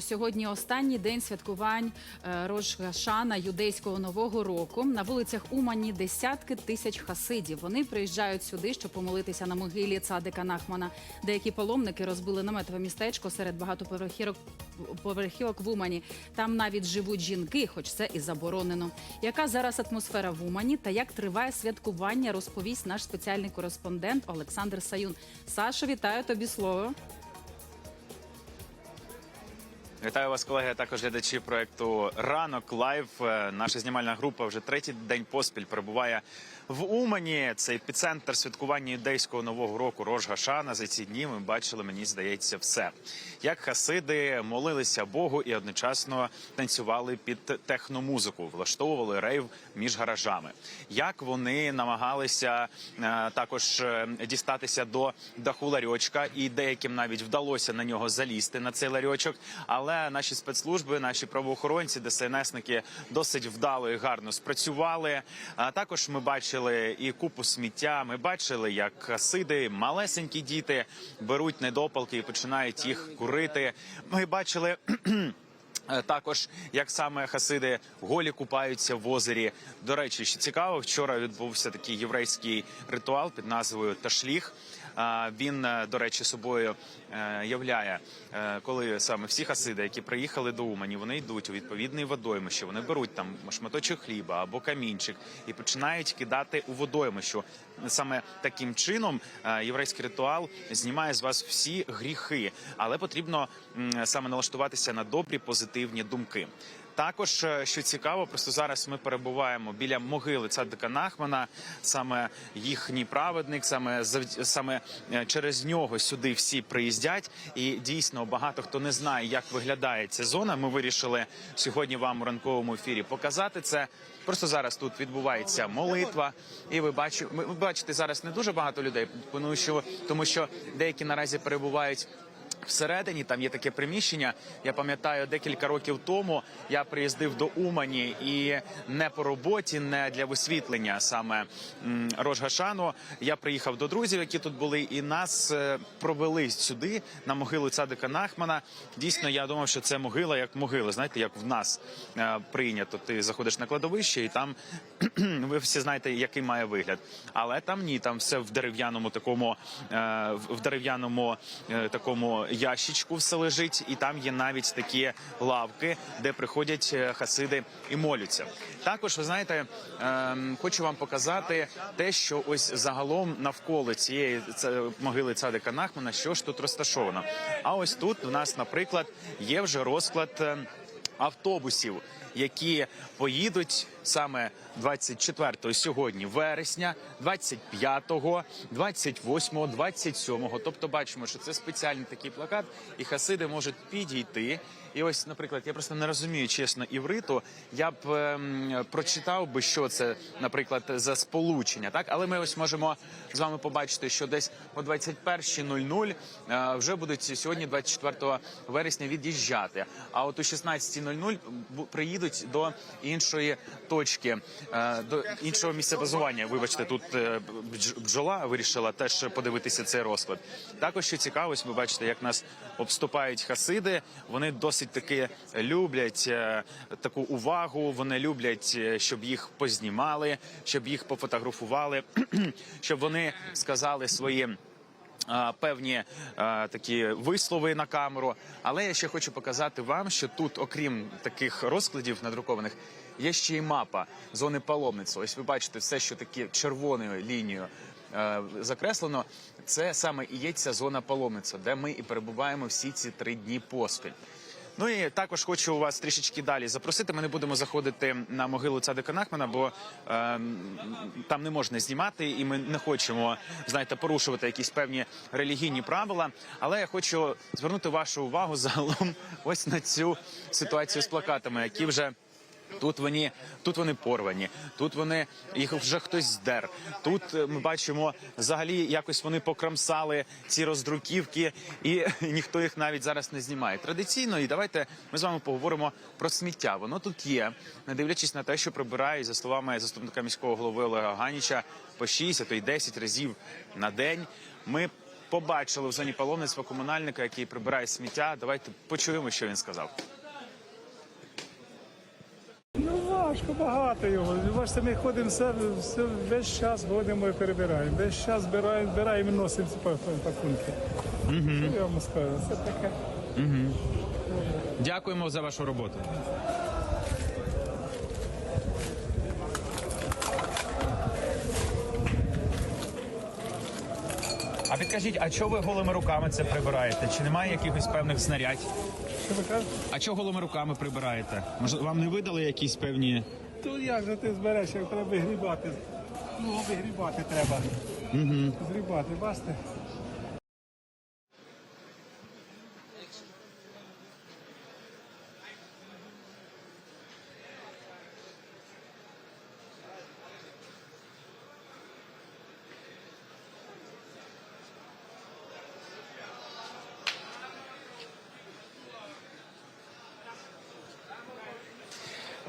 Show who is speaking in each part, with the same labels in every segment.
Speaker 1: сьогодні останній день святкувань е, Рош юдейського нового року. На вулицях Умані десятки тисяч хасидів. Вони приїжджають сюди, щоб помолитися на могилі цадика Нахмана. Деякі паломники розбили наметове містечко серед багатоповерхівок в Умані. Там навіть живуть жінки, хоч це і заборонено. Яка зараз атмосфера в Умані та як триває святкування, розповість наш спеціальний кореспондент Олександр Саюн. Сашо, вітаю тобі слово.
Speaker 2: Вітаю вас, колеги. а Також глядачі проекту Ранок Лайв. Е, Наша знімальна група вже третій день поспіль перебуває в Умані. Це епіцентр святкування ідейського нового року Рож Гашана. За ці дні ми бачили, мені здається, все. Як хасиди молилися Богу і одночасно танцювали під техномузику, влаштовували рейв між гаражами. Як вони намагалися е, також е, дістатися до даху ларьочка, і деяким навіть вдалося на нього залізти на цей ларьочок. Але наші спецслужби, наші правоохоронці, ДСНСники досить вдало і гарно спрацювали. А також ми бачили і купу сміття. Ми бачили, як хасиди, малесенькі діти беруть недопалки і починають їх курити. Ми бачили. Е, Також як саме хасиди голі купаються в озері. До речі, цікаво, вчора відбувся такий єврейський ритуал під назвою Ташліх. Він, е, до речі, собою е, являє, е, коли саме всі хасиди, які приїхали до Умані, вони йдуть у відповідний водоймище, вони беруть там шматочок хліба або камінчик і починають кидати у водоймищу. Саме таким чином єврейський ритуал знімає з вас всі гріхи, але потрібно саме налаштуватися на добрі позитивні думки. Також е, що цікаво, просто зараз ми перебуваємо біля могили цадика Нахмана. Саме їхній праведник, саме саме е, через нього сюди всі приїздять. І дійсно багато хто не знає, як виглядає ця зона. Ми вирішили сьогодні вам у ранковому ефірі показати це. Просто зараз тут відбувається молитва, і ви бачите, ви бачите зараз не дуже багато людей, тому що деякі наразі перебувають. Всередині там є таке приміщення. Я пам'ятаю, декілька років тому я приїздив до Умані і не по роботі, не для висвітлення саме Рожгашану. Я приїхав до друзів, які тут були, і нас е, провели сюди на могилу цадика Нахмана. Дійсно, я думав, що це могила як могила. Знаєте, як в нас е, прийнято. Ти заходиш на кладовище, і там ви всі знаєте, який має вигляд. Але там ні, там все в дерев'яному такому, е, в дерев'яному такому ящичку все лежить, і там є навіть такі лавки, де приходять е, хасиди і молються. Також ви знаєте, ем, хочу вам показати те, що ось загалом навколо цієї могили цадика Нахмана, що ж тут розташовано. А ось тут у нас, наприклад, є вже розклад. е, автобусів, які поїдуть саме 24 сьогодні вересня, 25-го, 28-го, 27-го. Тобто бачимо, що це спеціальний такий плакат, і хасиди можуть підійти. І ось, наприклад, я просто не розумію чесно івриту. Я б ем, прочитав би, що це, наприклад, за сполучення, так але ми ось можемо з вами побачити, що десь о 21.00 е, вже будуть сьогодні, 24 вересня, від'їжджати. А от о 16.00 бу- приїдуть до іншої точки, е, до іншого місця базування. Вибачте, тут е, бджола вирішила теж подивитися цей розклад. Також що цікаво, ось ви бачите, як нас обступають хасиди. Вони досить таки люблять е, таку увагу. Вони люблять, щоб їх познімали, щоб їх пофотографували, щоб вони сказали свої. е, Певні е, такі вислови на камеру, але я ще хочу показати вам, що тут, окрім таких розкладів надрукованих, є ще й мапа зони паломництва. Ось ви бачите все, що таке червоною лінією е, закреслено. Це саме і є ця зона паломництва, де ми і перебуваємо всі ці три дні поспіль. Ну і також хочу вас трішечки далі запросити. Ми не будемо заходити на могилу цадика Нахмана, бо е, там не можна знімати, і ми не хочемо знаєте, порушувати якісь певні релігійні правила. Але я хочу звернути вашу увагу загалом ось на цю ситуацію з плакатами, які вже. Тут вони, тут вони порвані, тут вони їх вже хтось здер. Тут е, ми бачимо взагалі якось вони покрамсали ці роздруківки, і ніхто їх навіть зараз не знімає. Традиційно, і давайте ми з вами поговоримо про сміття. Воно тут є, не дивлячись на те, що прибирають за словами заступника міського голови Олега Ганіча по 6, а то й 10 разів на день. Ми побачили в зоні паломництва комунальника, який прибирає сміття. Давайте почуємо, що він сказав.
Speaker 3: Ну важко, багато його. Бачите, ми ходимо все, все, весь час ходимо і перебираємо. Весь час збираємо, збираємо і носимо ці пакунки. па- пакунки. Що я вам скажу? Це таке.
Speaker 2: Дякуємо за вашу роботу. Підкажіть, а чого ви голими руками це прибираєте? Чи немає якихось певних знарядь?
Speaker 3: Що ви кажете?
Speaker 2: А чого голими руками прибираєте? Може, вам не видали якісь певні.
Speaker 3: То як же ти збереш, як треба вигрібати? Ну, вигрібати треба. Угу. Зрібати, бачите?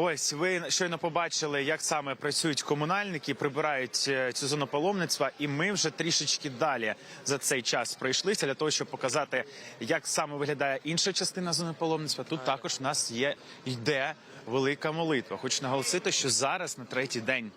Speaker 2: Ось ви щойно побачили, як саме працюють комунальники, прибирають е, цю зону паломництва, і ми вже трішечки далі за цей час пройшлися для того, щоб показати, як саме виглядає інша частина зони паломництва. Тут також в нас є йде велика молитва. Хочу наголосити, що зараз на третій день.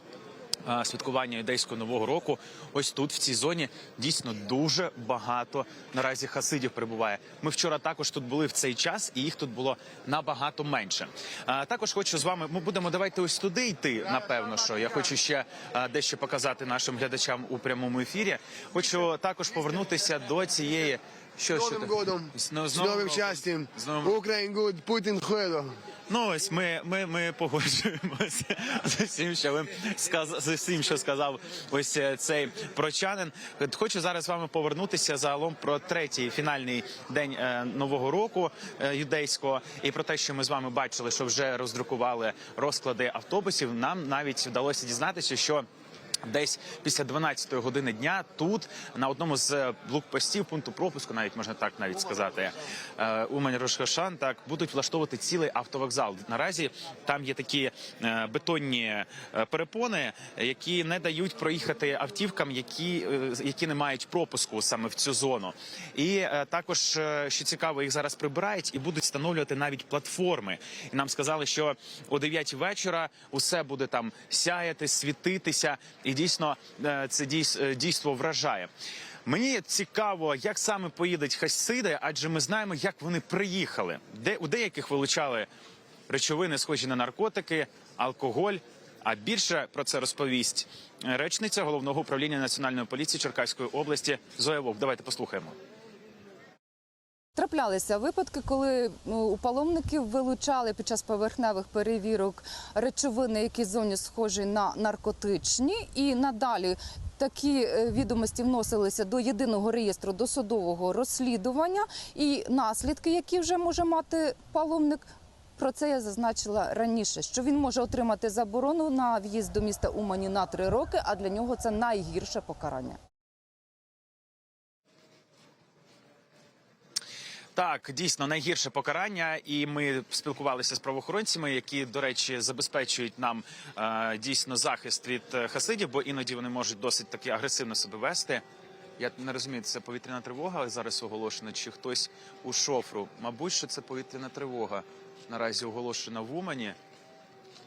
Speaker 2: Е, Святкування ідейського нового року, ось тут в цій зоні дійсно дуже багато наразі хасидів перебуває. Ми вчора також тут були в цей час, і їх тут було набагато менше. Також хочу з вами. Ми будемо давайте ось туди йти. Напевно, що я хочу ще дещо показати нашим глядачам у прямому ефірі. Хочу також повернутися до цієї. Що,
Speaker 4: З
Speaker 2: що
Speaker 4: Новим
Speaker 2: ти?
Speaker 4: годом,
Speaker 2: З,
Speaker 4: з
Speaker 2: Новим роком.
Speaker 4: щастям.
Speaker 2: З новим
Speaker 4: Україн гуд, Путін хуедо.
Speaker 2: Ну ось ми, ми, ми погоджуємося з усім, що ви сказ... з усім, що сказав ось е, цей прочанин. Хочу зараз з вами повернутися загалом про третій фінальний день е, нового року е, юдейського, і про те, що ми з вами бачили, що вже роздрукували розклади автобусів. Нам навіть вдалося дізнатися, що. Десь після 12-ї години дня тут на одному з е, блокпостів пункту пропуску, навіть можна так навіть сказати, е, Умань Рошхашан, так будуть влаштовувати цілий автовокзал. Наразі там є такі е, бетонні перепони, які не дають проїхати автівкам, які, які не мають пропуску саме в цю зону. І також що цікаво, їх зараз прибирають і будуть встановлювати навіть платформи. І нам сказали, що о 9 вечора усе буде там сяяти, світитися, і дійсно е, це е, дійство вражає. Мені цікаво, як саме поїдуть хасиди, адже ми знаємо, як вони приїхали. Де у деяких вилучали речовини, схожі на наркотики, алкоголь. А більше про це розповість речниця головного управління національної поліції Черкаської області Зоя Вовк. Давайте послухаємо.
Speaker 5: Траплялися випадки, коли ну, у паломників вилучали під час поверхневих перевірок речовини, які зоні схожі на наркотичні, і надалі такі е, відомості вносилися до єдиного реєстру досудового розслідування, і наслідки, які вже може мати паломник. Про це я зазначила раніше, що він може отримати заборону на в'їзд до міста Умані на три роки, а для нього це найгірше покарання.
Speaker 2: Так, дійсно найгірше покарання, і ми спілкувалися з правоохоронцями, які, до речі, забезпечують нам е, дійсно захист від е, хасидів, бо іноді вони можуть досить таки агресивно себе вести. Я не розумію, це повітряна тривога зараз оголошена, чи хтось у шофру. Мабуть, що це повітряна тривога наразі оголошена в Умані.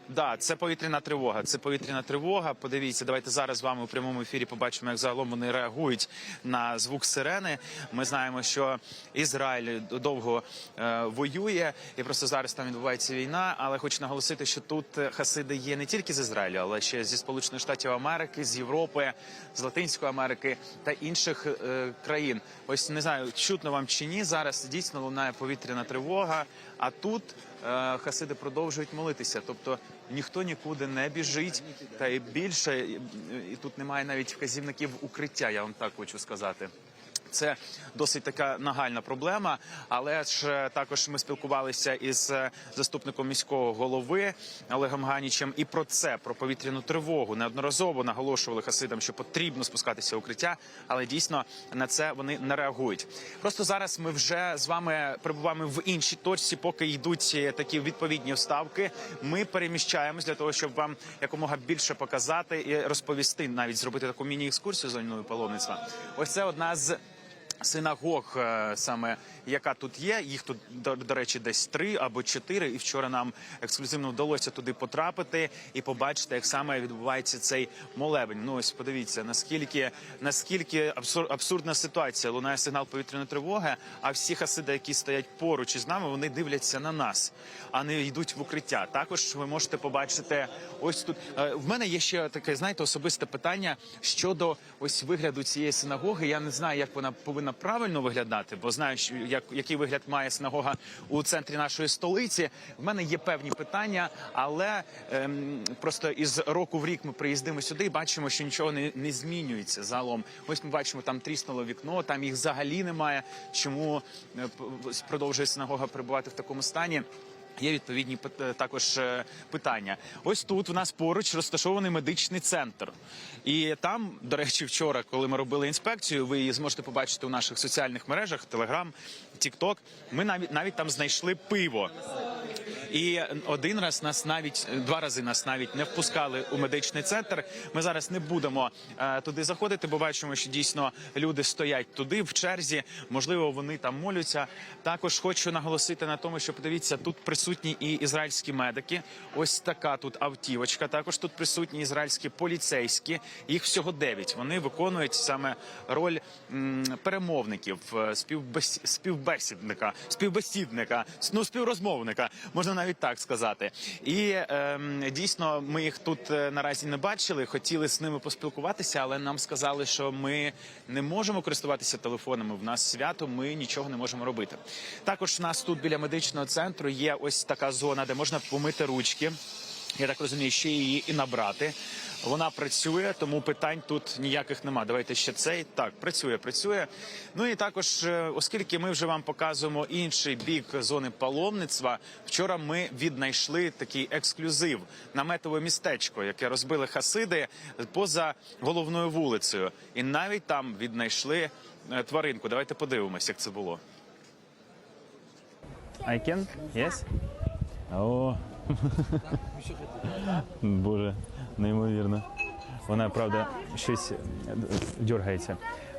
Speaker 2: Да, це повітряна тривога. Це повітряна тривога. Подивіться, давайте зараз з вами у прямому ефірі побачимо, як загалом вони реагують на звук сирени. Ми знаємо, що Ізраїль довго е, воює, і просто зараз там відбувається війна. Але хочу наголосити, що тут е, хасиди є не тільки з Ізраїлю, але ще зі Сполучених Штатів Америки, з Європи, з Латинської Америки та інших е, країн. Ось не знаю, чутно вам чи ні. Зараз дійсно лунає повітряна тривога. А тут е, хасиди продовжують молитися. Тобто ніхто нікуди не біжить, та і більше і, тут немає навіть вказівників укриття. Я вам так хочу сказати. Це досить така нагальна проблема, але ж е, також ми спілкувалися із е, заступником міського голови Олегом Ганічем і про це, про повітряну тривогу. Неодноразово наголошували хасидам, що потрібно спускатися укриття, але дійсно на це вони не реагують. Просто зараз ми вже з вами перебуваємо в іншій точці, поки йдуть е, такі відповідні вставки. Ми переміщаємось для того, щоб вам якомога більше показати і розповісти, навіть зробити таку міні-екскурсію зоною паломництва. Ось це одна з Синагог, е, саме яка тут є, їх тут до, до речі, десь три або чотири. І вчора нам ексклюзивно вдалося туди потрапити і побачити, як саме відбувається цей молебень. Ну ось подивіться, наскільки наскільки абсур, абсурдна ситуація. Лунає сигнал повітряної тривоги. А всі хасиди, які стоять поруч із нами, вони дивляться на нас, а не йдуть в укриття. Також ви можете побачити ось тут. Е, В мене є ще таке, знаєте, особисте питання щодо ось вигляду цієї синагоги. Я не знаю, як вона повинна правильно виглядати, бо знаю, як який вигляд має синагога у центрі нашої столиці. В мене є певні питання, але ем, просто із року в рік ми приїздимо сюди і бачимо, що нічого не, не змінюється залом. Ось ми бачимо, там тріснуло вікно, там їх взагалі немає. Чому е, продовжує синагога перебувати в такому стані? Є відповідні е, також е, питання. Ось тут в нас поруч розташований медичний центр. І там, до речі, вчора, коли ми робили інспекцію, ви її зможете побачити у наших соціальних мережах, Телеграм, Тікток. Ми навіть навіть там знайшли пиво. І один раз нас навіть два рази нас навіть не впускали у медичний центр. Ми зараз не будемо е, туди заходити, бо бачимо, що дійсно люди стоять туди в черзі. Можливо, вони там моляться. Також хочу наголосити на тому, що подивіться, тут присутні і ізраїльські медики. Ось така тут автівочка. Також тут присутні ізраїльські поліцейські. Їх всього дев'ять. Вони виконують саме роль перемовників, е, співбес... співбесідника, співбесідника, ну співрозмовника, можна навіть так сказати. І ем, дійсно ми їх тут е, наразі не бачили. Хотіли з ними поспілкуватися, але нам сказали, що ми не можемо користуватися телефонами. В нас свято, ми нічого не можемо робити. Також у нас тут біля медичного центру є ось така зона, де можна помити ручки. Я так розумію, ще її і набрати. Вона працює, тому питань тут ніяких нема. Давайте ще цей. Так, працює, працює. Ну і також, е, оскільки ми вже вам показуємо інший бік зони паломництва, вчора ми віднайшли такий ексклюзив наметове містечко, яке розбили хасиди поза головною вулицею. І навіть там віднайшли е, тваринку. Давайте подивимось, як це було.
Speaker 6: I can? Yes? О. Боже, неймовірно. Вона, правда, щось е, дергається.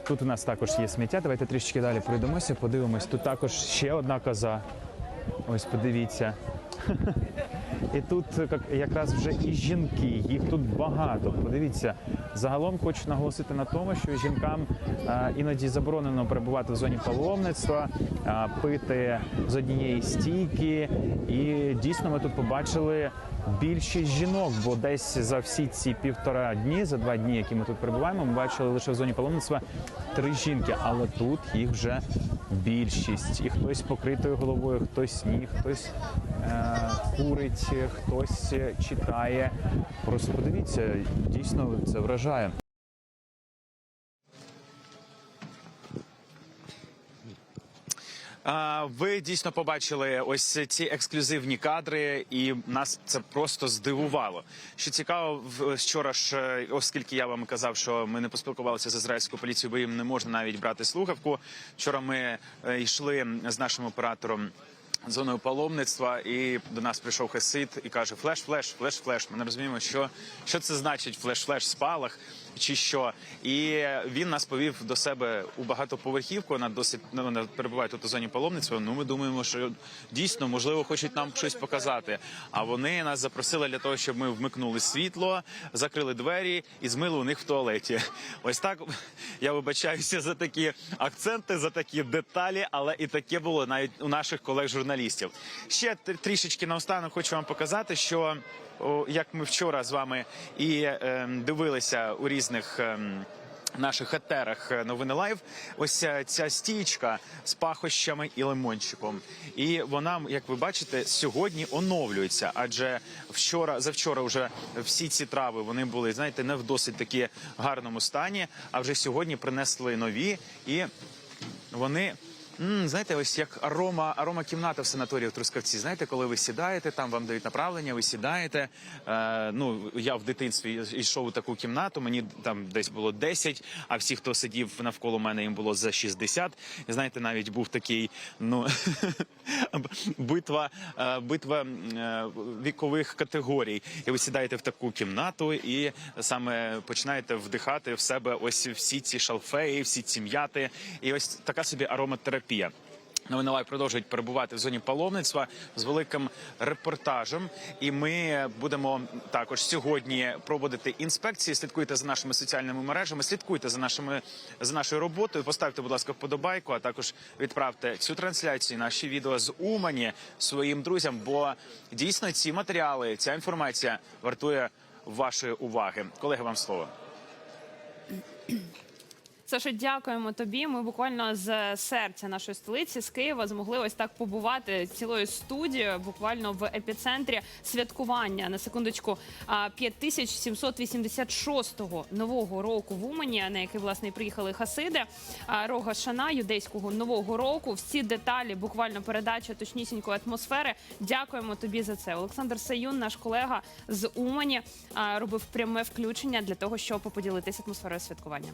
Speaker 6: Тут у нас також є сміття. Давайте трішечки далі пройдемося, подивимось. Тут також ще одна коза. Ось подивіться. І тут якраз вже і жінки, їх тут багато. Подивіться, загалом хочу наголосити на тому, що жінкам іноді заборонено перебувати в зоні паломництва, пити з однієї стійки. І дійсно ми тут побачили більшість жінок, бо десь за всі ці півтора дні, за два дні, які ми тут перебуваємо, ми бачили лише в зоні паломництва три жінки, але тут їх вже більшість. І хтось покритою головою, хтось ні, хтось е, курить, хтось читає. Просто подивіться, дійсно це вражає.
Speaker 2: Ви дійсно побачили ось ці ексклюзивні кадри, і нас це просто здивувало. Що цікаво, вчора ж, е, оскільки я вам казав, що ми не поспілкувалися з ізраїльською поліцією, бо їм не можна навіть брати слухавку. Вчора ми е, йшли з нашим оператором. Зоною паломництва, і до нас прийшов хасид і каже: Флеш, флеш, флеш, флеш. Ми не розуміємо, що, що це значить флеш, флеш, спалах чи що. І він нас повів до себе у багатоповерхівку. Вона досить ну, вона перебуває тут у зоні паломництва. Ну ми думаємо, що дійсно можливо хочуть нам щось показати. А вони нас запросили для того, щоб ми вмикнули світло, закрили двері і змили у них в туалеті. Ось так я вибачаюся за такі акценти, за такі деталі, але і таке було навіть у наших колег-журналістів. Ще тр- трішечки наостанок хочу вам показати, що як ми вчора з вами і ем, дивилися у різних. ем, Наших етерах е, новини лайв, ось ця, ця стічка з пахощами і лимончиком. І вона, як ви бачите, сьогодні оновлюється. Адже вчора, завчора, вже всі ці трави вони були, знаєте, не в досить таки гарному стані. А вже сьогодні принесли нові і вони М, знаєте, ось як арома, арома кімната в санаторії в Трускавці. Знаєте, коли ви сідаєте, там вам дають направлення, ви сідаєте. Е, ну, я в дитинстві йшов у таку кімнату, мені там десь було 10, а всі, хто сидів навколо мене, їм було за 60. І знаєте, навіть був такий, ну, битва, е, битва е, вікових категорій. І ви сідаєте в таку кімнату і саме починаєте вдихати в себе ось всі ці шалфеї, всі ці м'яти. І ось така собі ароматерапія. Новини Лайв продовжують перебувати в зоні паломництва з великим репортажем. І ми будемо також сьогодні проводити інспекції. Слідкуйте за нашими соціальними мережами, слідкуйте за нашими за нашою роботою. Поставте, будь ласка, вподобайку, а також відправте цю трансляцію, наші відео з Умані своїм друзям. Бо дійсно ці матеріали, ця інформація вартує вашої уваги. Колеги, вам слово.
Speaker 7: Саша, дякуємо тобі. Ми буквально з серця нашої столиці з Києва змогли ось так побувати цілою студією, буквально в епіцентрі святкування на секундочку а, 5786-го нового року в Умані, на який власне приїхали хасиди. Рога Шана юдейського нового року. Всі деталі, буквально передача точнісінької атмосфери. Дякуємо тобі за це. Олександр Саюн, наш колега з Умані, робив пряме включення для того, щоб поділитися атмосферою святкування.